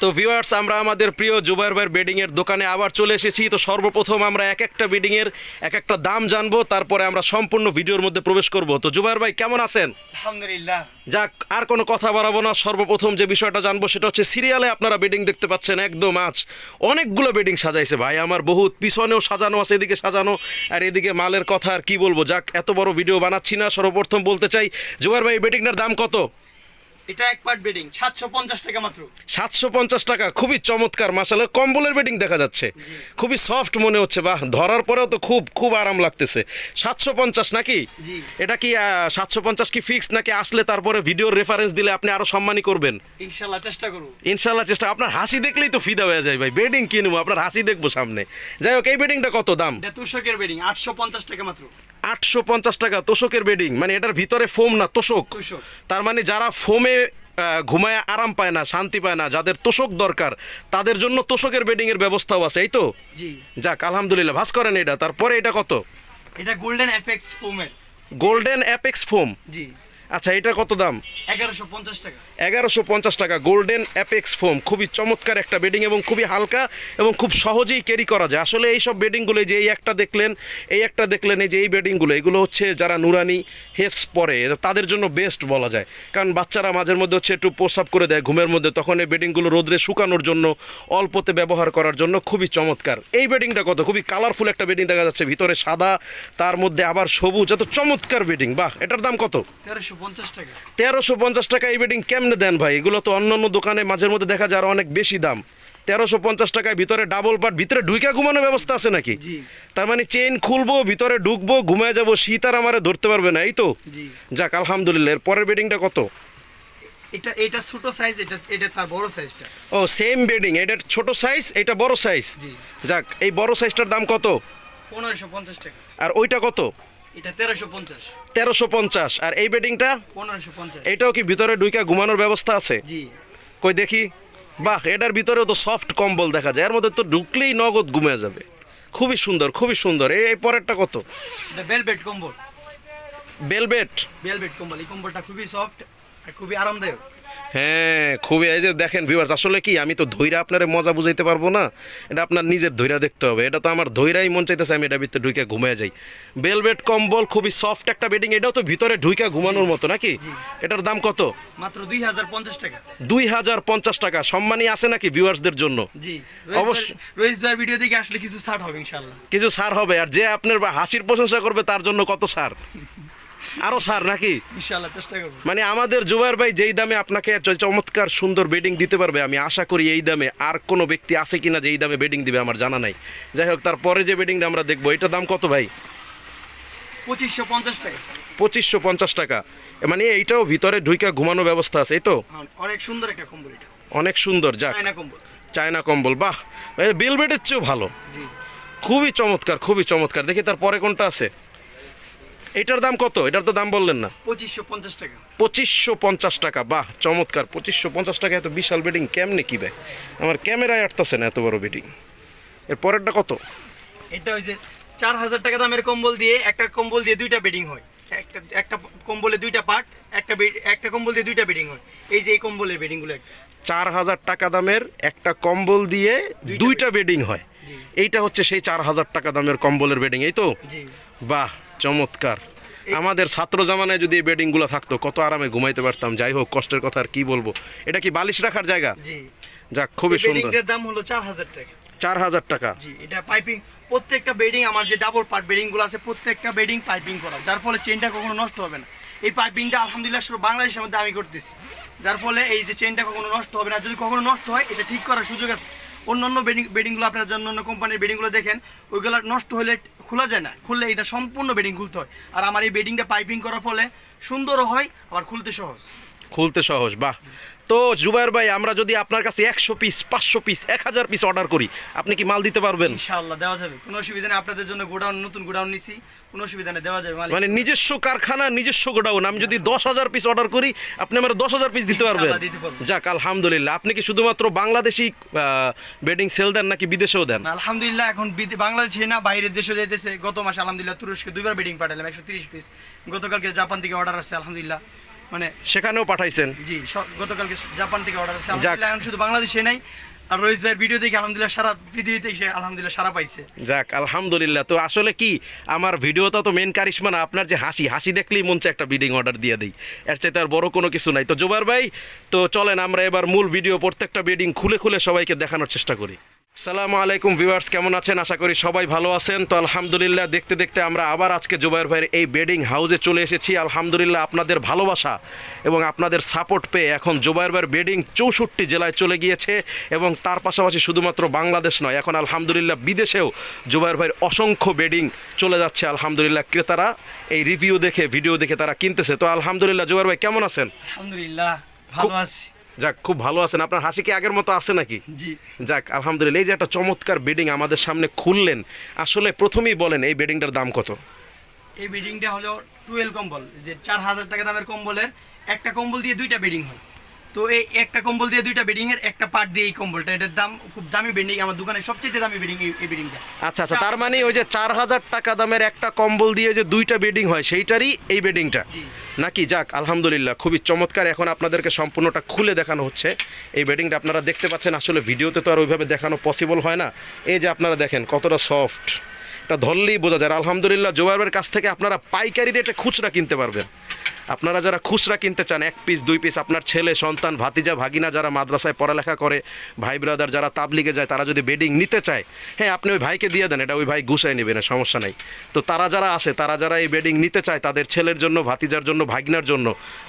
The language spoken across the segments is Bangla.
তো ভিউয়ার্স আমরা আমাদের প্রিয় জুবাইর ভাইয়ের বেডিংয়ের দোকানে আবার চলে এসেছি। তো সর্বপ্রথম আমরা এক একটা বেডিংয়ের এক একটা দাম জানব তারপরে আমরা সম্পূর্ণ ভিডিওর মধ্যে প্রবেশ করব। তো জুবাইর ভাই কেমন আছেন? আলহামদুলিল্লাহ। যাক আর কোনো কথা বাড়াবো না। সর্বপ্রথম যে বিষয়টা জানব সেটা হচ্ছে সিরিয়ালে আপনারা বেডিং দেখতে পাচ্ছেন একদম আজ। অনেকগুলো বেডিং সাজাইছে ভাই আমার বহুত। পিছনেও সাজানো আছে এদিকে সাজানো আর এদিকে মালের কথা আর কি বলব। যাক এত বড় ভিডিও বানাচ্ছি না সর্বপ্রথম বলতে চাই জুবাইর ভাই বেডিংটার দাম কত? এটা এক পার্ট বেডিং সাতশো পঞ্চাশ টাকা মাত্র। সাতশো পঞ্চাশ টাকা খুবই চমৎকার মাসালে কম্বলের বেডিং দেখা যাচ্ছে। খুবই সফট মনে হচ্ছে বাহ ধরার পরেও তো খুব খুব আরাম লাগতেছে। সাতশো পঞ্চাশ নাকি? জি। এটা কি সাতশো পঞ্চাশ কি ফিক্সড নাকি আসলে তারপরে ভিডিওর রেফারেন্স দিলে আপনি আরও সম্মানী করবেন? ইনশাল্লাহ চেষ্টা করব। ইনশাল্লাহ চেষ্টা আপনার হাসি দেখলেই তো ফিদা হয়ে যায় ভাই বেডিং কিনবো আপনার হাসি দেখব সামনে। যাই হোক এই বেডিংটা কত দাম? এটা তুষকের বেডিং আটশো পঞ্চাশ টাকা মাত্র। আটশো পঞ্চাশ টাকা তোষকের বেডিং মানে এটার ভিতরে ফোম না তোষক। তার মানে যারা ফোমে ঘুমায় আরাম পায় না শান্তি পায় না যাদের তোষক দরকার তাদের জন্য তোষকের বেডিং এর ব্যবস্থাও আছে এই তো? জি। যাক আলহামদুলিল্লাহ ভাস করেন এটা। তারপরে এটা কত? এটা গোল্ডেন এফেক্স ফোমের গোল্ডেন অ্যাপেক্স ফোম জি। আচ্ছা এটা কত দাম? এগারোশো পঞ্চাশ টাকা। এগারোশো পঞ্চাশ টাকা গোল্ডেন অ্যাপেক্স ফোম খুবই চমৎকার একটা বেডিং এবং খুবই হালকা এবং খুব সহজেই ক্যারি করা যায়। আসলে এই সব বেডিংগুলো যে এই একটা দেখলেন এই একটা দেখলেন এই যে এই বেডিংগুলো এগুলো হচ্ছে যারা নুরানি হেফস পরে তাদের জন্য বেস্ট বলা যায়। কারণ বাচ্চারা মাঝের মধ্যে হচ্ছে একটু প্রসাব করে দেয় ঘুমের মধ্যে তখন এই বেডিংগুলো রোদ্রে শুকানোর জন্য অল্পতে ব্যবহার করার জন্য খুবই চমৎকার। এই বেডিংটা কত? খুবই কালারফুল একটা বেডিং দেখা যাচ্ছে। ভিতরে সাদা তার মধ্যে আবার সবুজ এত চমৎকার বেডিং বাহ এটার দাম কত? তেরোশো তেরোশো পঞ্চাশ টাকা। এই বেডিং কেমনে দেন ভাই? এগুলো তো অন্য অন্য দোকানে মাঝের মধ্যে দেখা যায় আরও অনেক বেশি দাম। তেরোশো পঞ্চাশ টাকায় ভিতরে ডাবল পার্ট ভিতরে ঢুইকা ঘুমানোর ব্যবস্থা আছে নাকি? তার মানে চেইন খুলবো ভিতরে ঢুকবো ঘুমায় যাব শীত আর আমারে ধরতে পারবে না এই তো? যাক আলহামদুলিল্লাহ এর পরের বেডিংটা কত? এটা এটা ছোট সাইজ এটা এটা তার বড় সাইজটা ও সেম বেডিং এটার ছোট সাইজ এটা বড় সাইজ যাক এই বড় সাইজটার দাম কত? পনেরোশো পঞ্চাশ টাকা। আর ওইটা কত? এটা আর এই বেডিংটা? এটাও কি ভিতরে ঢুইকা ঘুমানোর ব্যবস্থা আছে? জি। কই দেখি। বাহ এটার ভিতরেও তো সফট কম্বল দেখা যায়। এর মধ্যে তো ঢুকলেই নগদ ঘুমে যাবে। খুবই সুন্দর খুবই সুন্দর। এই পরেরটা কত? এটা বেলভেট কম্বল। বেলবেট বেলভেট কম্বল। এই কম্বলটা খুবই সফট খুবই আরামদায়ক। হ্যাঁ খুবই এই যে দেখেন ভিউয়ার্স আসলে কি আমি তো ধৈরা আপনার মজা বুঝাইতে পারব না। এটা আপনার নিজের ধৈরা দেখতে হবে। এটা তো আমার ধৈরাই মন চাইতেছে আমি এটা ভিতরে ঢুকে ঘুমিয়ে যাই। বেলবেট কম্বল খুবই সফট একটা বেডিং এটাও তো ভিতরে ঢুইকা ঘুমানোর মতো নাকি? এটার দাম কত? মাত্র দুই হাজার পঞ্চাশ টাকা। দুই হাজার পঞ্চাশ টাকা। সম্মানী আছে নাকি ভিউয়ার্সদের জন্য? জি অবশ্যই। অবশ্যই রোহিত ভাই ভিডিও দেখে আসলে কিছু ছাড় হবে ইনশাল্লাহ কিছু সার হবে আর যে আপনার হাসির প্রশংসা করবে তার জন্য কত সার আরও সার নাকি? ইনশাল্লাহ চেষ্টা করব। মানে আমাদের জুবাইর ভাই যেই দামে আপনাকে চমৎকার সুন্দর বেডিং দিতে পারবে আমি আশা করি এই দামে আর কোনো ব্যক্তি আছে কিনা যে এই দামে বেডিং দিবে আমার জানা নাই। যাই হোক তারপরে যে বেডিংটা আমরা দেখব এটার দাম কত ভাই? পঁচিশশো পঞ্চাশ টাকা। পঁচিশশো পঞ্চাশ টাকা। মানে এইটাও ভিতরে ঢুইকা ঘুমানো ব্যবস্থা আছে এই তো? হ্যাঁ, অনেক সুন্দর একটা কম্বল এটা। অনেক সুন্দর যাক। চায়না কম্বল। চায়না কম্বল বাহ! বিল বেডের চেয়েও ভালো। খুবই চমৎকার খুবই চমৎকার। দেখি তারপরে কোনটা আছে? এটার দাম কত? এটার তো দাম বললেন না। পঁচিশশো পঞ্চাশ টাকা। পঁচিশশো পঞ্চাশ টাকা বাহ চমৎকার। পঁচিশশো পঞ্চাশ টাকা এত বিশাল বেডিং কেমনে কি ভাই? আমার ক্যামেরায় আটতেছে না এত বড় বেডিং এর পরেরটা কত? এটা ওই যে চার হাজার টাকা দামের কম্বল দিয়ে একটা কম্বল দিয়ে দুইটা বেডিং হয়। একটা একটা কম্বলে দুইটা পার্ট একটা একটা কম্বল দিয়ে দুইটা বেডিং হয়। এই যে এই কম্বলের বেডিংগুলো চার হাজার টাকা দামের একটা কম্বল দিয়ে দুইটা বেডিং হয়। এইটা হচ্ছে সেই চার হাজার টাকা দামের কম্বলের বেডিং এই তো? বাহ চমৎকার। আমাদের ছাত্র জামানায় যদি এই বেডিংগুলো থাকতো কত আরামে ঘুমাইতে পারতাম। যাই হোক কষ্টের কথা আর কি বলব। এটা কি বালিশ রাখার জায়গা? যাক খুবই সুন্দর। দাম হলো চার হাজার টাকা। চার হাজার টাকা। জি এটা পাইপিং প্রত্যেকটা বেডিং আমার যে ডাবল পার্ট বেডিংগুলো আছে প্রত্যেকটা বেডিং পাইপিং করা। যার ফলে চেনটা কখনো নষ্ট হবে না। এই পাইপিংটা আলহামদুলিল্লাহ শুধু বাংলাদেশের মধ্যে আমি করতেছি। যার ফলে এই যে চেনটা কখনো নষ্ট হবে না। যদি কখনো নষ্ট হয় এটা ঠিক করার সুযোগ আছে। অন্যান্য বেডিং বেডিংগুলো আপনার জন্য অন্য কোম্পানির বেডিংগুলো দেখেন, ওইগুলো নষ্ট হলে খোলা যায় না। খুললে এটা সম্পূর্ণ বেডিং খুলতে হয়। আর আমার এই বেডিংটা পাইপিং করার ফলে সুন্দরও হয়, আবার খুলতে সহজ। খুলতে সহজ বাহ। তো জুবাইর ভাই আমরা যদি আপনার কাছে একশো পিস পাঁচশো পিস এক হাজার পিস অর্ডার করি আপনি কি মাল দিতে পারবেন? ইনশাআল্লাহ দেওয়া যাবে। কোনো অসুবিধা নেই আপনাদের জন্য গোডাউন নতুন গোডাউন নিছি কোনো অসুবিধা নেই দেওয়া যাবে মানে নিজস্ব কারখানা নিজস্ব গোডাউন আমি যদি দশ হাজার পিস অর্ডার করি আপনি আমার দশ হাজার পিস দিতে পারবেন। যাক আলহামদুলিল্লাহ আপনি কি শুধুমাত্র বাংলাদেশি বেডিং সেল দেন নাকি বিদেশেও দেন? আলহামদুলিল্লাহ এখন বাংলাদেশে না বাইরের দেশে যাইতেছে। গত মাসে আলহামদুলিল্লাহ তুরস্কে দুইবার বেডিং পাঠালাম একশো তিরিশ পিস গতকালকে জাপান থেকে অর্ডার আসছে আলহামদুলিল্লাহ। মানে সেখানেও পাঠাইছেন? জি গতকালকে জাপান থেকে অর্ডার আছে। আলহামদুলিল্লাহ শুধু বাংলাদেশে নাই আর রইস ভাইয়ের ভিডিও দেখে আলহামদুলিল্লাহ সারা পৃথিবীতে সে আলহামদুলিল্লাহ সারা পাইছে। যাক আলহামদুলিল্লাহ। তো আসলে কি আমার ভিডিওটা তো মেন কারিশমা না আপনার যে হাসি হাসি দেখলেই মন একটা বিডিং অর্ডার দিয়ে দিই। এর চাইতে আর বড় কোনো কিছু নাই। তো জোবার ভাই তো চলেন আমরা এবার মূল ভিডিও প্রত্যেকটা বিডিং খুলে খুলে সবাইকে দেখানোর চেষ্টা করি। সালামু আলাইকুম ভিউয়ার্স কেমন আছেন? আশা করি সবাই ভালো আছেন। তো আলহামদুলিল্লাহ দেখতে দেখতে আমরা আবার আজকে জুবাইর ভাইয়ের এই বেডিং হাউসে চলে এসেছি। আলহামদুলিল্লাহ আপনাদের ভালোবাসা এবং আপনাদের সাপোর্ট পেয়ে এখন জুবাইর ভাইয়ের বেডিং চৌষট্টি জেলায় চলে গিয়েছে এবং তার পাশাপাশি শুধুমাত্র বাংলাদেশ নয় এখন আলহামদুলিল্লাহ বিদেশেও জুবাইর ভাইয়ের অসংখ্য বেডিং চলে যাচ্ছে। আলহামদুলিল্লাহ ক্রেতারা এই রিভিউ দেখে ভিডিও দেখে তারা কিনতেছে। তো আলহামদুলিল্লাহ জুবাইর ভাই কেমন আছেন? আলহামদুলিল্লাহ ভালো আছি। যাক খুব ভালো আছেন। আপনার হাসি কি আগের মতো আছে নাকি? জি। যাক আলহামদুলিল্লাহ এই যে একটা চমৎকার বেডিং আমাদের সামনে খুললেন। আসলে প্রথমেই বলেন এই বেডিংটার দাম কত? এই বেডিংটা হলো টুয়েলভ কম্বল। যে চার হাজার টাকা দামের কম্বলের একটা কম্বল দিয়ে দুইটা বেডিং হয়। তো এই একটা কম্বল দিয়ে দুইটা বেডিং এর একটা পার্ট দিয়ে এই কম্বলটা। এটার দাম খুব দামি বেডিং আমার দোকানে সবচেয়ে দামি বেডিং এই বেডিংটা আচ্ছা আচ্ছা তার মানে ওই যে চার হাজার টাকা দামের একটা কম্বল দিয়ে যে দুইটা বেডিং হয় সেইটারই এই বেডিংটা। নাকি যাক আলহামদুলিল্লাহ খুবই চমৎকার। এখন আপনাদেরকে সম্পূর্ণটা খুলে দেখানো হচ্ছে। এই বেডিংটা আপনারা দেখতে পাচ্ছেন আসলে ভিডিওতে তো আর ওইভাবে দেখানো পসিবল হয় না। এই যে আপনারা দেখেন কতটা সফট এটা ধরলেই বোঝা যায়। আলহামদুলিল্লাহ জোবাইবের কাছ থেকে আপনারা পাইকারি রেটে খুচরা কিনতে পারবেন। আপনারা যারা খুচরা কিনতে চান, এক পিস দুই পিস আপনার ছেলে, সন্তান, ভাতিজা, ভাগিনা যারা মাদ্রাসায় পড়ালেখা করে, ভাই ব্রাদার যারা তাবলিগে যায়, তারা যদি বেডিং নিতে চায় হ্যাঁ আপনি ওই ভাইকে দিয়ে দেন, এটা ওই ভাই গুছাই নেবে না, সমস্যা নাই। তো তারা যারা আছে, তারা যারা এই বেডিং নিতে চায়, তাদের ছেলের জন্য, ভাতিজার জন্য, ভাগিনার জন্য,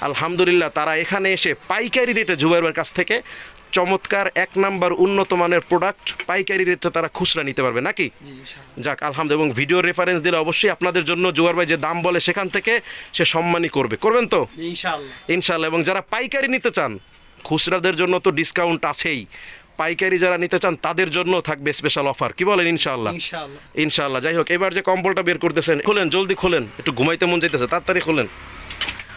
আলহামদুলিল্লাহ তারা এখানে এসে পাইকারি রেটে জুবাইরের কাছ থেকে চমৎকার এক নাম্বার উন্নত মানের প্রোডাক্ট পাইকারি রেটে তারা খুচরা নিতে পারবে নাকি? যাক আলহামদুলিল্লাহ এবং ভিডিও রেফারেন্স দিলে অবশ্যই আপনাদের জন্য জোয়ার ভাই যে দাম বলে সেখান থেকে সে সম্মানই করবে। করবেন তো? ইনশাল্লাহ। এবং যারা পাইকারি নিতে চান খুচরাদের জন্য তো ডিসকাউন্ট আছেই। পাইকারি যারা নিতে চান তাদের জন্য থাকবে স্পেশাল অফার কি বলেন ইনশাআল্লাহ ইনশাআল্লাহ ইনশাআল্লাহ যাই হোক এবার যে কম্বলটা বের করতেছেন খোলেন জলদি খোলেন একটু ঘুমাইতে মন চাইতেছে তাড়াতাড়ি খোলেন।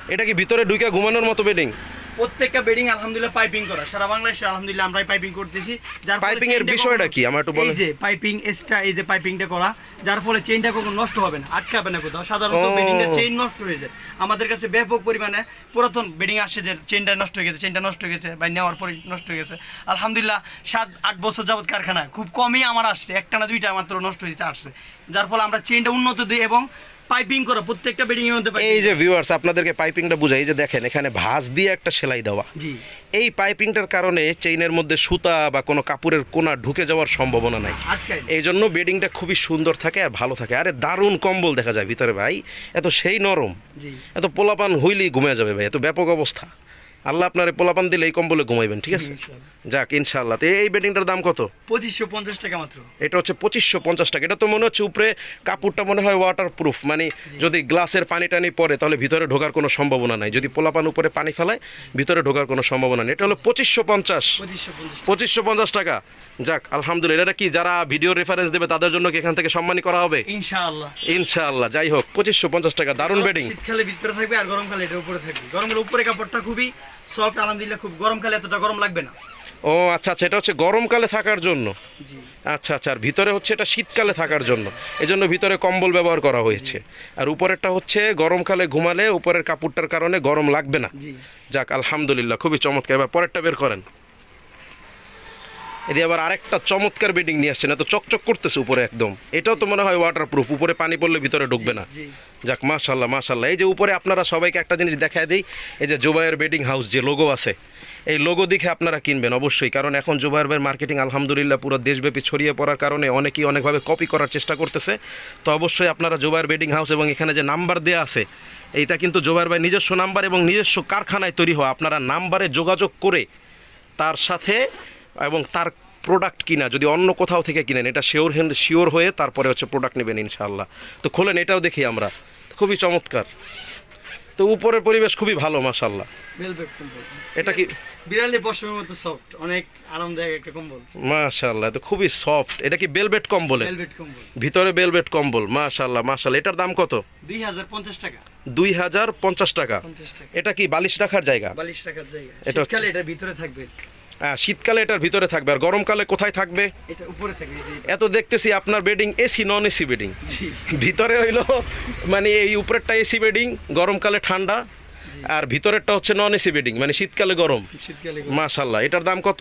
এটা কি ভিতরে ঢুকে ঘুমানোর মতো বেডিং প্রত্যেকটা বেডিং আলহামদুলিল্লাহ পাইপিং করা। সারা বাংলাদেশে আলহামদুলিল্লাহ আমরাই পাইপিং করতেছি। যার পাইপিং এর বিষয়টা কি? আমার একটু বলেন। এই যে পাইপিং এক্সট্রা এই যে পাইপিংটা করা যার ফলে চেইনটা কখনো নষ্ট হবে না। আটকাবে না কোথাও। সাধারণত বেডিং এর চেইন নষ্ট হয়ে যায়। আমাদের কাছে ব্যাপক পরিমাণে পুরাতন বেডিং আসছে যে চেইনটা নষ্ট হয়ে গেছে চেইনটা নষ্ট হয়ে গেছে বা নেওয়ার পরে নষ্ট হয়ে গেছে। আলহামদুলিল্লাহ সাত আট বছর যাবত কারখানা। খুব কমই আমার আসছে। একটা না দুইটা মাত্র নষ্ট হয়েছে আসছে। যার ফলে আমরা চেইনটা উন্নত দিই এবং পাইপিং করা প্রত্যেকটা বেডিং এর মধ্যে এই যে ভিউয়ার্স আপনাদেরকে পাইপিংটা বুঝাই এই যে দেখেন এখানে ভাঁজ দিয়ে একটা সেলাই দেওয়া। জি। এই পাইপিংটার কারণে চেইনের মধ্যে সুতা বা কোনো কাপড়ের কোনা ঢুকে যাওয়ার সম্ভাবনা নাই। এই জন্য বেডিংটা খুবই সুন্দর থাকে আর ভালো থাকে। আরে দারুণ কম্বল দেখা যায় ভিতরে ভাই এত সেই নরম। এত পোলাপান হইলেই ঘুমে যাবে ভাই এত ব্যাপক অবস্থা। আল্লাহ আপনার এই পোলাপান দিলে এই কম্বলে ঘুমাইবেন ঠিক আছে? যাক ইনশাআল্লাহ। তো এই বেডিংটার দাম কত? পঁচিশশো পঞ্চাশ টাকা মাত্র। এটা হচ্ছে পঁচিশশো পঞ্চাশ টাকা। এটা তো মনে হচ্ছে উপরে কাপড়টা মনে হয় ওয়াটার প্রুফ মানে যদি গ্লাসের পানি টানি পড়ে তাহলে ভিতরে ঢোকার কোনো সম্ভাবনা নাই। যদি পোলাপান উপরে পানি ফেলায় ভিতরে ঢোকার কোনো সম্ভাবনা নেই। এটা হলো পঁচিশশো পঞ্চাশ। পঁচিশশো পঞ্চাশ টাকা। যাক আলহামদুলিল্লাহ। এটা কি যারা ভিডিও রেফারেন্স দেবে তাদের জন্য কি এখান থেকে সম্মানী করা হবে? ইনশাআল্লাহ। ইনশাআল্লাহ। যাই হোক পঁচিশশো পঞ্চাশ টাকা। দারুণ বেডিং শীতকালে ভিতরে থাকবে আর গরমকালে এটার উপরে থাকবে। গরমের উপরে কাপড়টা খুবই সফট দিলে খুব গরমকালে এতটা গরম লাগবে না। ও আচ্ছা আচ্ছা এটা হচ্ছে গরমকালে থাকার জন্য? আচ্ছা আচ্ছা আর ভিতরে হচ্ছে এটা শীতকালে থাকার জন্য। এই জন্য ভিতরে কম্বল ব্যবহার করা হয়েছে। আর উপরেরটা হচ্ছে গরমকালে ঘুমালে উপরের কাপড়টার কারণে গরম লাগবে না। যাক আলহামদুলিল্লাহ খুবই চমৎকার। এবার পরেরটা বের করেন। এদিকে আবার আরেকটা চমৎকার বেডিং নিয়ে আসছেন এত চকচক করতেছে উপরে একদম। এটাও তো মনে হয় ওয়াটার প্রুফ উপরে পানি পড়লে ভিতরে ঢুকবে না। যাক মাশাল্লাহ মাশাল্লাহ। এই যে উপরে আপনারা সবাইকে একটা জিনিস দেখায় দিই এই যে জুবাইয়ের বেডিং হাউস যে লোগো আছে এই লোগো দেখে আপনারা কিনবেন অবশ্যই। কারণ এখন জুবাইয়ের ভাইয়ের মার্কেটিং আলহামদুলিল্লাহ পুরো দেশব্যাপী ছড়িয়ে পড়ার কারণে অনেকেই অনেকভাবে কপি করার চেষ্টা করতেছে। তো অবশ্যই আপনারা জুবাইয়ের বেডিং হাউস এবং এখানে যে নাম্বার দেওয়া আছে এইটা কিন্তু জুবাইয়ের ভাই নিজস্ব নাম্বার এবং নিজস্ব কারখানায় তৈরি হওয়া। আপনারা নাম্বারে যোগাযোগ করে তার সাথে এবং তার প্রোডাক্ট কিনা যদি অন্য কোথাও থেকে কিনেন এটা শিওর শিওর হয়ে তারপরে হচ্ছে প্রোডাক্ট নেবেন ইনশাআল্লাহ। তো খোলেন এটাও দেখি আমরা। খুবই চমৎকার। তো উপরের পরিবেশ খুবই ভালো মাশাল্লাহ এটা কি? বিড়ালে বসার মতো সফট অনেক আরামদায়ক একটা কম্বল। মাশাল্লাহ তো খুবই সফট এটা কি বেলবেট কম্বলে? ভেলভেট কম্বল। ভিতরে বেলবেট কম্বল মাশাল্লাহ মাশাল্লাহ এটার দাম কত? দুই হাজার পঞ্চাশ টাকা। দুই হাজার পঞ্চাশ টাকা। এটা কি বালিশ রাখার জায়গা? বালিশ টাকার জায়গা। এটা এটা ভিতরে থাকবে। হ্যাঁ শীতকালে এটার ভিতরে থাকবে। আর গরমকালে কোথায় থাকবে। এত দেখতেছি আপনার bedding AC non AC bedding. ভিতরে হইল মানে এই উপরেরটা এসি বেডিং গরমকালে ঠান্ডা আর ভিতরেরটা হচ্ছে নন এসি বেডিং মানে শীতকালে গরম। শীতকালে মাশাল্লাহ এটার দাম কত?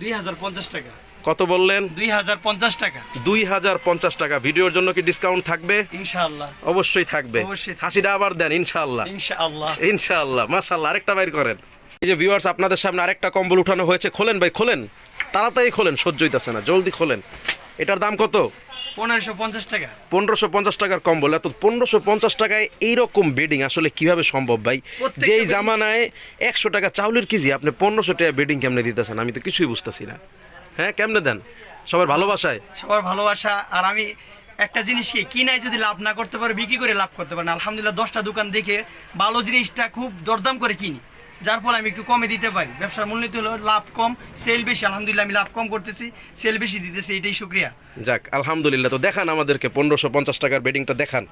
দুই হাজার পঞ্চাশ টাকা। কত বললেন? দুই হাজার পঞ্চাশ টাকা। দুই হাজার পঞ্চাশ টাকা। ভিডিওর জন্য কি ডিসকাউন্ট থাকবে? ইনশাআল্লাহ। অবশ্যই থাকবে। অবশ্যই থাকবে। হাসিটা আবার দেন ইনশাআল্লাহ। ইনশাআল্লাহ। ইনশাআল্লাহ মাশাল্লাহ আরেকটা বাইর করেন। এই যে ভিউয়ার্স আপনাদের সামনে আরেকটা কম্বল উঠানো হয়েছে। খোলেন ভাই খোলেন। তাড়াতাড়ি খোলেন সহ্য হইতেছে না জলদি খোলেন। এটার দাম কত? পনেরোশো পঞ্চাশ টাকা। পনেরোশো পঞ্চাশ টাকার কম্বল। এত পনেরোশো পঞ্চাশ টাকায় এইরকম বেডিং আসলে কীভাবে সম্ভব ভাই? যেই জামানায় একশো টাকা চাউলের কেজি আপনি পনেরোশো টাকা বেডিং কেমনে দিতেছেন? আমি তো কিছুই বুঝতেছি না। হ্যাঁ কেমনে দেন? সবার ভালোবাসায়? সবার ভালোবাসা আর আমি একটা জিনিস কি কিনায় যদি লাভ না করতে পারে বিক্রি করে লাভ করতে পারেন আলহামদুলিল্লাহ দশটা দোকান দেখে ভালো জিনিসটা খুব দরদাম করে কিনি। যার ফলে আমি একটু কমে দিতে পারি। ব্যবসার মূলনীতি হলো লাভ কম সেল বেশি। আলহামদুলিল্লাহ আমি লাভ কম করতেছি সেল বেশি দিতেছি এটাই শুক্রিয়া। যাক আলহামদুলিল্লাহ। তো দেখান আমাদেরকে পনেরোশো পঞ্চাশ টাকার বেডিংটা দেখান।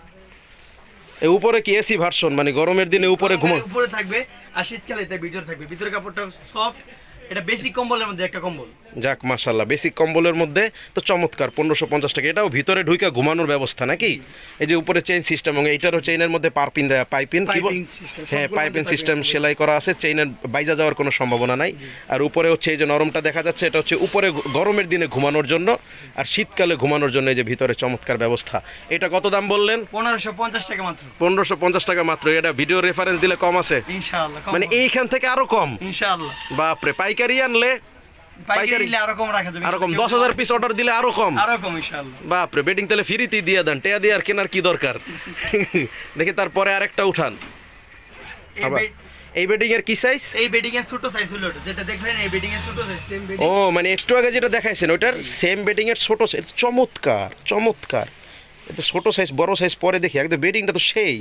এই উপরে কি এসি ভার্সন? মানে গরমের দিনে উপরে ঘুমো উপরে থাকবে আর শীতকালে ভিতরে থাকবে। ভিতরে কাপড়টা সফট এটা বেসিক কম্বলের মধ্যে একটা কম্বল। যাক মাশাল্লাহ বেসিক কম্বলের মধ্যে তো চমৎকার পনেরোশো পঞ্চাশ টাকা। এটাও ভিতরে ঢুইকা ঘুমানোর ব্যবস্থা নাকি? এই যে উপরে চেইন সিস্টেম এবং এইটারও চেইনের মধ্যে পারপিন দেয়া পাইপিন কি হ্যাঁ সবগুলোর পাইপিং মধ্যে সিস্টেম সেলাই করা আছে চেইনের বাইজা যাওয়ার কোনো সম্ভাবনা নাই। আর উপরে হচ্ছে এই যে নরমটা দেখা যাচ্ছে এটা হচ্ছে উপরে গরমের দিনে ঘুমানোর জন্য আর শীতকালে ঘুমানোর জন্য এই যে ভিতরে চমৎকার ব্যবস্থা। এটা কত দাম বললেন? পনেরোশো পঞ্চাশ টাকা মাত্র। পনেরোশো পঞ্চাশ টাকা মাত্র। এটা ভিডিও রেফারেন্স দিলে কম আছে। মানে এইখান থেকে আরও কম। ইনশাআল্লাহ। বাপরে পাইকারি আনলে পাইকারি পাইকারি- নিলে আরও কম রাখা যাবে আরও কম। দশ হাজার পিস অর্ডার দিলে আরও কম। আরও কম ইনশাআল্লাহ। বাপরে বেডিং তাহলে ফ্রিতেই দিয়ে দেন। টেয়া দিয়ে আর কেনার কি দরকার? দেখি তারপরে আরেকটা উঠান। এই আবার। এই বেডিং এর কি সাইজ এই বেডিং এর ছোট সাইজ হলো ওটা। যেটা দেখলেন এই বেডিং এর ছোট সাইজ সেম বেডিং ও মানে একটু আগে যেটা দেখাইছেন ওটার সেম বেডিং এর ছোট সাইজ চমৎকার চমৎকার। এটা ছোট সাইজ বড় সাইজ পরে দেখি একদম বেডিংটা তো সেই।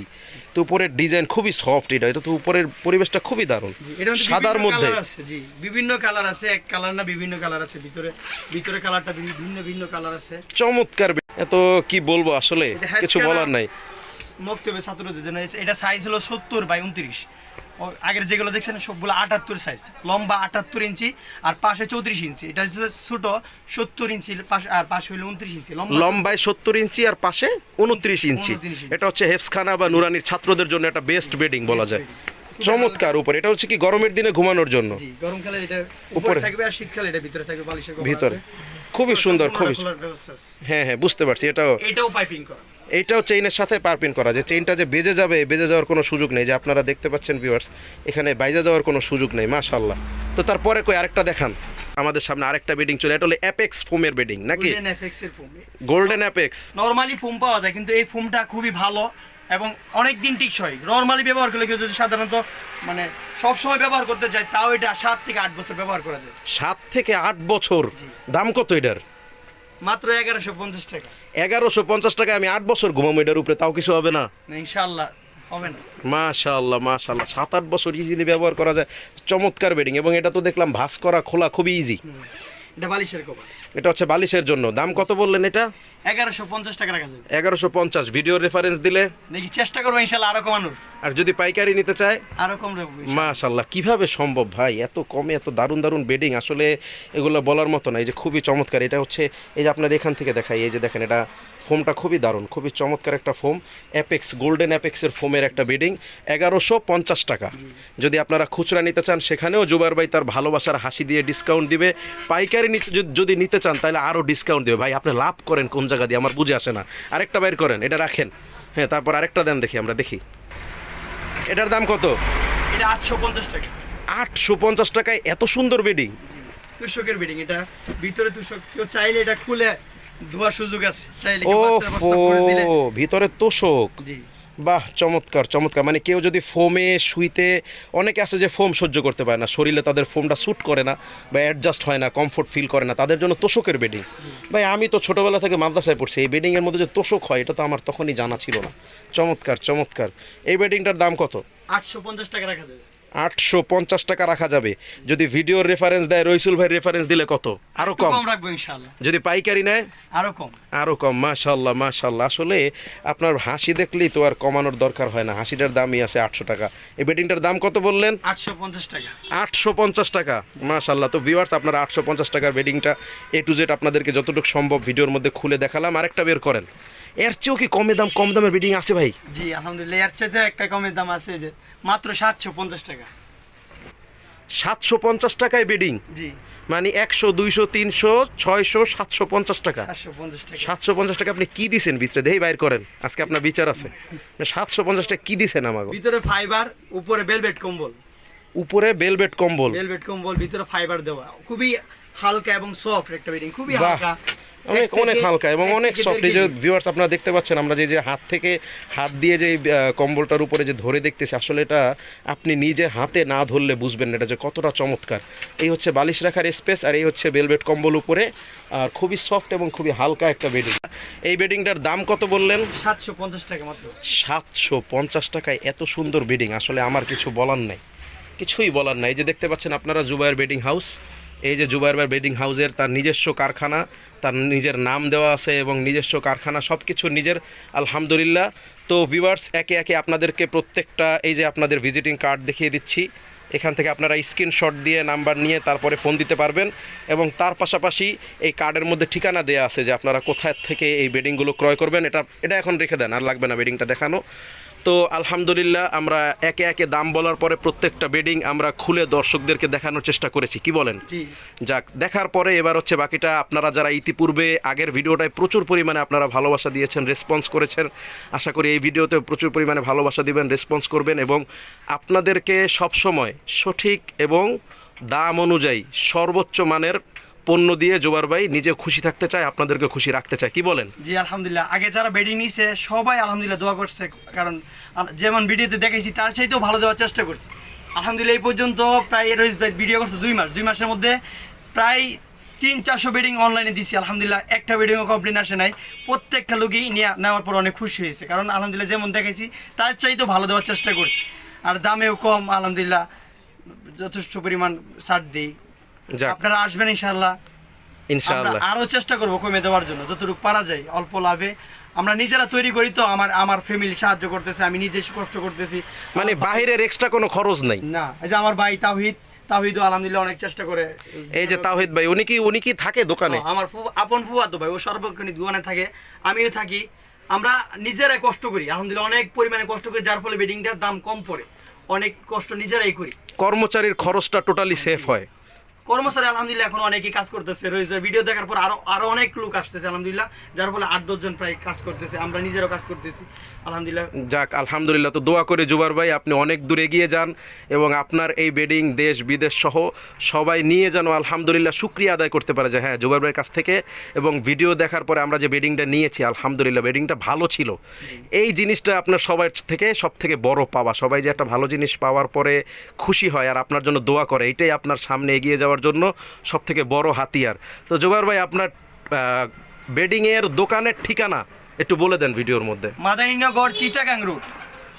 তো উপরের ডিজাইন খুবই সফট এটা এটা তো উপরের পরিবেশটা খুবই দারুণ। এটা সাদার মধ্যে। আছে জি বিভিন্ন কালার আছে এক কালার না বিভিন্ন কালার আছে ভিতরে ভিতরে কালারটা ভিন্ন ভিন্ন কালার আছে। চমৎকার এত কি বলব আসলে কিছু বলার নাই। মুক্তি হবে ছাত্রদের জন্য এটা সাইজ হলো সত্তর বাই উনত্রিশ আগের যেগুলো দেখছেন সবগুলো আটাত্তর সাইজ লম্বা আটাত্তর ইঞ্চি আর পাশে চৌত্রিশ ইঞ্চি। এটা হচ্ছে ছোট সত্তর ইঞ্চি পাশে আর পাশে হলো উনত্রিশ ইঞ্চি। লম্বায় সত্তর ইঞ্চি আর পাশে উনত্রিশ ইঞ্চি। এটা হচ্ছে হেফসখানা বা নুরানির ছাত্রদের জন্য একটা বেস্ট বেডিং বলা যায়। চমৎকার উপর। এটা হচ্ছে কি গরমের দিনে ঘুমানোর জন্য? গরমকালে এটা উপরে। থাকবে আর শীতকালে এটা ভিতরে থাকবে বালিশের ভিতরে। খুবই সুন্দর খুবই। হ্যাঁ হ্যাঁ বুঝতে পারছি। এটাও এটাও পাইপিং করা। এইটাও চেইনের সাথে পারপিন করা যে চেইনটা যে বেজে যাবে বেজে যাওয়ার কোনো সুযোগ নেই। যে আপনারা দেখতে পাচ্ছেন ভিউয়ার্স এখানে বাইজে যাওয়ার কোনো সুযোগ নেই মাশাল্লাহ তো তারপরে কই আরেকটা দেখান। আমাদের সামনে আরেকটা বেডিং চলে এটা হলো অ্যাপেক্স ফোমের বেডিং নাকি? গোল্ডেন এফএক্স এর foam golden apex normally foam পাওয়া যায় কিন্তু এই ফোমটা খুবই ভালো এবং অনেক দিন টিকসই। নরমালি ব্যবহার করলে কেউ যদি সাধারণত মানে সব সময় ব্যবহার করতে চায় তাও এটা সাত থেকে আট বছর ব্যবহার করা যায়। সাত থেকে আট বছর। দাম কত এটার? মাত্র এগারোশো পঞ্চাশ টাকা। এগারোশো পঞ্চাশ টাকা আমি আট বছর ঘুমাবো এটার উপরে তাও কিছু হবে না। ইনশাআল্লাহ হবে না। মাশাল্লাহ মাশাল্লাহ সাত আট বছর ইজিলি ব্যবহার করা যায়। চমৎকার বেডিং এবং এটা তো দেখলাম ভাস করা খোলা খুবই ইজি এটা বালিশের কভার এটা হচ্ছে বালিশের জন্য। দাম কত বললেন এটা? এগারোশো পঞ্চাশ টাকা রাখা যাবে। এগারোশো পঞ্চাশ। ভিডিও রেফারেন্স দিলে? দেখি চেষ্টা করব ইনশাল্লাহ আরও কমানোর। আর যদি পাইকারি নিতে চায়? আরও কম মাশাল্লাহ কীভাবে সম্ভব ভাই? এত কমে এত দারুণ দারুণ বেডিং আসলে এগুলো বলার মতো না। এই যে খুবই চমৎকার এটা হচ্ছে এই যে আপনার এখান থেকে দেখাই এই যে দেখেন এটা ফোমটা খুবই দারুণ খুবই চমৎকার একটা ফোম অ্যাপেক্স গোল্ডেন অ্যাপেক্সের ফোমের একটা বেডিং এগারোশো পঞ্চাশ টাকা। যদি আপনারা খুচরা নিতে চান সেখানেও জুবার ভাই তার ভালোবাসার হাসি দিয়ে ডিসকাউন্ট দিবে। পাইকারি নিতে যদি- যদি নিতে চান তাহলে আরও ডিসকাউন্ট দেবে। ভাই আপনি লাভ করেন কোন জায়গা দিয়ে? আমার বুঝে আসে না। আরেকটা বাইর করেন এটা রাখেন। হ্যাঁ তারপর আরেকটা দেন দেখি আমরা দেখি। এটার দাম কত? এটা আটশো পঞ্চাশ টাকা। আটশো পঞ্চাশ টাকায় এত সুন্দর বেডিং তুষকের বেডিং এটা ভিতরে তুষক কেউ চাইলে এটা খুলে ধোয়ার সুযোগ আছে। চাইলে ও ভিতরে তোষক। জি। বাহ, চমৎকার চমৎকার। মানে কেউ যদি ফোমে, শুইতে, অনেকে আছে যে ফোম সহ্য করতে পারে না। শরীরে তাদের ফোমটা শ্যুট করে না বা অ্যাডজাস্ট হয় না কমফোর্ট ফিল করে না। তাদের জন্য তোষকের বেডিং ভাই, আমি তো ছোটোবেলা থেকে মাদ্রাসায় পড়ছি। এই বেডিংয়ের মধ্যে যে তোষক হয়, এটা তো আমার তখনই জানা ছিল না। চমৎকার চমৎকার। এই বেডিংটার দাম কত? আটশো পঞ্চাশ টাকা রাখা যাবে। আটশো পঞ্চাশ টাকা রাখা যাবে। যদি ভিডিওর রেফারেন্স দেয় রইসুল ভাই রেফারেন্স দিলে কত? আরও একটু কম রাখব ইনশাআল্লাহ। যদি পাইকারি নেয়? আরও কম। আরও কম মাশাল্লাহ মাশাল্লাহ আসলে আপনার হাসি দেখলেই তো আর কমানোর দরকার হয় না। হাসিটার দামই আছে আটশো টাকা। এই বেডিংটার দাম কত বললেন? আটশো পঞ্চাশ টাকা। আটশো পঞ্চাশ টাকা মাশাল্লাহ তো ভিউয়ার্স আপনারা আটশো পঞ্চাশ টাকার বেডিংটা এ টু জেড আপনাদেরকে যতটুকু সম্ভব ভিডিওর মধ্যে খুলে দেখালাম। আরেকটা বের করেন। এর চেয়েও কি কমে দাম কম দামের বেডিং আছে ভাই? জি আলহামদুলিল্লাহ এর চাইতে একটা কমের দাম আছে যে মাত্র সাতশো পঞ্চাশ টাকা। সাতশো পঞ্চাশ টাকায় বেডিং জি। মানে একশো দুইশো তিনশো ছয়শো সাতশো পঞ্চাশ টাকা। সাতশো পঞ্চাশ টাকা। আপনি কি দিছেন ভিতরে? দেই বাইর করেন। আজকে আপনার বিচার আছে। সাতশো পঞ্চাশ টাকা কি দিছেন আমাকে ভিতরে ফাইবার উপরে বেলভেট কম্বল। উপরে বেলভেট কম্বল। বেলভেট কম্বল ভিতরে ফাইবার দেওয়া। খুবই হালকা এবং সফট একটা বেডিং খুবই হালকা। অনেক অনেক হালকা এবং অনেক সফট এই যে ভিউয়ার্স আপনারা দেখতে পাচ্ছেন আমরা যে যে হাত থেকে হাত দিয়ে যে কম্বলটার উপরে যে ধরে দেখতেছি আসলে এটা আপনি নিজে হাতে না ধরলে বুঝবেন এটা যে কতটা চমৎকার। এই হচ্ছে বালিশ রাখার স্পেস আর এই হচ্ছে বেলভেট কম্বল উপরে। আর খুবই সফট এবং খুবই হালকা একটা বেডিং এই বেডিংটার দাম কত বললেন? সাতশো পঞ্চাশ টাকা মাত্র। সাতশো পঞ্চাশ টাকায় এত সুন্দর বেডিং আসলে আমার কিছু বলার নাই। কিছুই বলার নাই। যে দেখতে পাচ্ছেন আপনারা জুবাইয়ের বেডিং হাউস এই যে জুবাইরবার বেডিং হাউসের তার নিজস্ব কারখানা, তার নিজের নাম দেওয়া আছে এবং নিজস্ব কারখানা সব কিছু নিজের, আলহামদুলিল্লাহ। তো ভিউয়ার্স একে একে আপনাদেরকে প্রত্যেকটা এই যে আপনাদের ভিজিটিং কার্ড দেখিয়ে দিচ্ছি। এখান থেকে আপনারা স্ক্রিনশট দিয়ে নাম্বার নিয়ে তারপরে ফোন দিতে পারবেন এবং তার পাশাপাশি এই কার্ডের মধ্যে ঠিকানা দেওয়া আছে যে আপনারা কোথায় থেকে এই বেডিংগুলো ক্রয় করবেন। এটা এটা এখন রেখে দেন, আর লাগবে না বেডিংটা দেখানো। তো আলহামদুলিল্লাহ আমরা একে একে দাম বলার পরে প্রত্যেকটা বেডিং আমরা খুলে দর্শকদেরকে দেখানোর চেষ্টা করেছি। কি বলেন? যাক দেখার পরে এবার হচ্ছে বাকিটা আপনারা যারা ইতিপূর্বে আগের ভিডিওটায় প্রচুর পরিমাণে আপনারা ভালোবাসা দিয়েছেন রেসপন্স করেছেন আশা করি এই ভিডিওতে প্রচুর পরিমাণে ভালোবাসা দিবেন রেসপন্স করবেন এবং আপনাদেরকে সবসময় সঠিক এবং দাম অনুযায়ী সর্বোচ্চ মানের পণ্য দিয়ে জোবার ভাই নিজে খুশি থাকতে চায়, আপনাদেরকে খুশি রাখতে চায়। কি বলেন? জি, আলহামদুলিল্লাহ। আগে যারা বেডিং নিছে, সবাই আলহামদুলিল্লাহ দোয়া করছে, কারণ যেমন ভিডিওতে দেখেছি তার চাইতেও ভালো দেওয়ার চেষ্টা করছে। আলহামদুলিল্লাহ এই পর্যন্ত প্রায় ভাই ভিডিও করছে দুই মাস। দুই মাসের মধ্যে প্রায় তিন, চারশো বেডিং অনলাইনে দিছি, আলহামদুলিল্লাহ। একটা বেডিংও কমপ্লেন আসে নাই। প্রত্যেকটা লোকই নিয়ে, নেওয়ার পর অনেক খুশি হয়েছে। কারণ আলহামদুলিল্লাহ যেমন দেখাইছি, তার চাইতেও ভালো দেওয়ার চেষ্টা করছি। আর দামেও কম, আলহামদুলিল্লাহ। যথেষ্ট পরিমাণ ছাড় দিই। আপনারা আসবেন ইনশাল্লাহ আমরা ইনশাআল্লাহ আরও চেষ্টা করব কমে দেওয়ার জন্য যতটুকু পারা যায় অল্প লাভে। আমরা নিজেরা তৈরি করি তো আমার আমার ফ্যামিলি সাহায্য করতেছে আমি নিজে কষ্ট করতেছি। মানে বাহিরের এক্সট্রা কোনো খরচ নাই? না এই যে আমার ভাই তাহিদও আলহামদুলিল্লাহ অনেক চেষ্টা করে। এই যে তাওহিদ ভাই উনি কি উনি কি থাকে দোকানে? আমার আপন ফুয়া তো ভাই ও সর্বক্ষণিক দোকানে থাকে আমিও থাকি। আমরা নিজেরাই কষ্ট করি আলহামদুলিল্লাহ অনেক পরিমাণে কষ্ট করি যার ফলে বেডিংটার দাম কম পড়ে। অনেক কষ্ট নিজেরাই করি। কর্মচারীর খরচটা টোটালি সেফ হয়। কর্মচারী আলহামদুলিল্লাহ এখন অনেকেই কাজ করতেছে। রয়েছে ভিডিও দেখার পর আরও আরও অনেক লোক আসতেছে আলহামদুলিল্লাহ যার ফলে আট দশজন প্রায় কাজ করতেছে। আমরা নিজেরও কাজ করতেছি। আলহামদুলিল্লাহ। যাক আলহামদুলিল্লাহ তো দোয়া করে জুবার ভাই আপনি অনেক দূর এগিয়ে যান এবং আপনার এই বেডিং দেশ বিদেশ সহ সবাই নিয়ে যেন আলহামদুলিল্লাহ শুক্রিয়া আদায় করতে পারে যে হ্যাঁ জুবার ভাইয়ের কাছ থেকে এবং ভিডিও দেখার পরে আমরা যে বেডিংটা নিয়েছি আলহামদুলিল্লাহ বেডিংটা ভালো ছিল। এই জিনিসটা আপনার সবার থেকে সব থেকে বড় পাওয়া। সবাই যে একটা ভালো জিনিস পাওয়ার পরে খুশি হয় আর আপনার জন্য দোয়া করে এটাই আপনার সামনে এগিয়ে যাওয়ার জন্য সব থেকে বড় হাতিয়ার। তো জোগার ভাই, আপনার বেডিংয়ের দোকানের ঠিকানা একটু বলে দেন ভিডিওর মধ্যে। মাদারীনগর চিটাগাং রুট।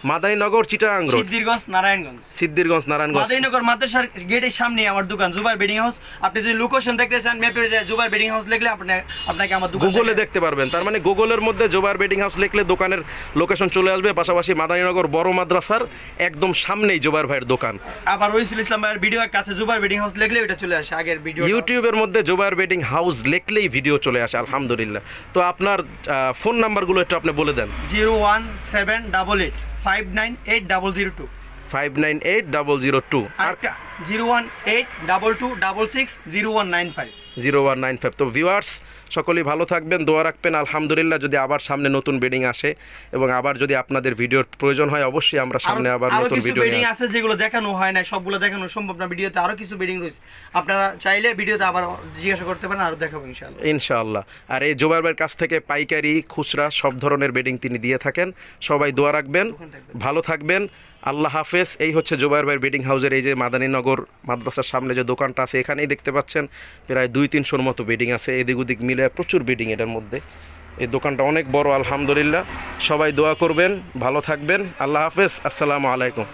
মাদারীনগর চিটাং রোড। সিদ্ধিরগঞ্জ নারায়ণগঞ্জ। সিদ্ধিরগঞ্জ নারায়ণগঞ্জ। মাদারীনগর মাদ্রাসার গেটের সামনে আমার দোকান জুবার বেডিং হাউস। আপনি যদি লোকেশন দেখতে চান ম্যাপে জুবার বেডিং হাউস লিখলে আপনি আপনাকে আমার দোকান গুগলে দেখতে পারবেন। তার মানে গুগলের মধ্যে জুবার বেডিং হাউস লিখলে দোকানের লোকেশন চলে আসবে। পাশাপাশি মাদারীনগর বড় মাদ্রাসার একদম সামনেই জুবার ভাইয়ের দোকান। আবার রইসুল ইসলাম ভাইয়ের ভিডিও একটা আছে জুবাই বেডিং হাউস লিখলে ওটা চলে আসে আগের ভিডিও ইউটিউবের মধ্যে জুবার বেডিং হাউস লিখলেই ভিডিও চলে আসে আলহামদুলিল্লাহ। তো আপনার ফোন নাম্বারগুলো একটু আপনি বলে দেন। Zero one seven double eight. Five nine eight double zero two five nine eight double zero two আর আরেকটা zero one eight double two double six zero one nine five zero one nine five তো ভিউয়ার্স সকলেই ভালো থাকবেন দোয়া রাখবেন। আলহামদুলিল্লাহ যদি আবার সামনে নতুন বেডিং আসে এবং আবার যদি আপনাদের ভিডিওর প্রয়োজন হয় অবশ্যই আমরা সামনে আবার নতুন ভিডিও বেডিং আছে যেগুলো দেখানো হয় না সবগুলো দেখানো সম্ভব না। ভিডিওতে আরও কিছু বেডিং রয়েছে। আপনারা চাইলে ভিডিওতে আবার জিজ্ঞাসা করতে পারেন আরও দেখাবো ইনশাআল্লাহ। ইনশাআল্লাহ। আর এই জোবার ভাইয়ের কাছ থেকে পাইকারি খুচরা সব ধরনের বেডিং তিনি দিয়ে থাকেন। সবাই দোয়া রাখবেন ভালো থাকবেন। আল্লাহ হাফেজ। এই হচ্ছে জোবাইর ভাইয়ের বেডিং হাউসের এই যে মাদানীনগর মাদ্রাসার সামনে যে দোকানটা আছে এখানেই দেখতে পাচ্ছেন প্রায় দুই তিনশোর মতো বেডিং আছে। এদিক ওদিক মিলে প্রচুর বিডিং এটার মধ্যে। এই দোকানটা অনেক বড়, আলহামদুলিল্লাহ। সবাই দোয়া করবেন, ভালো থাকবেন। আল্লাহ হাফেজ, আসসালামু আলাইকুম।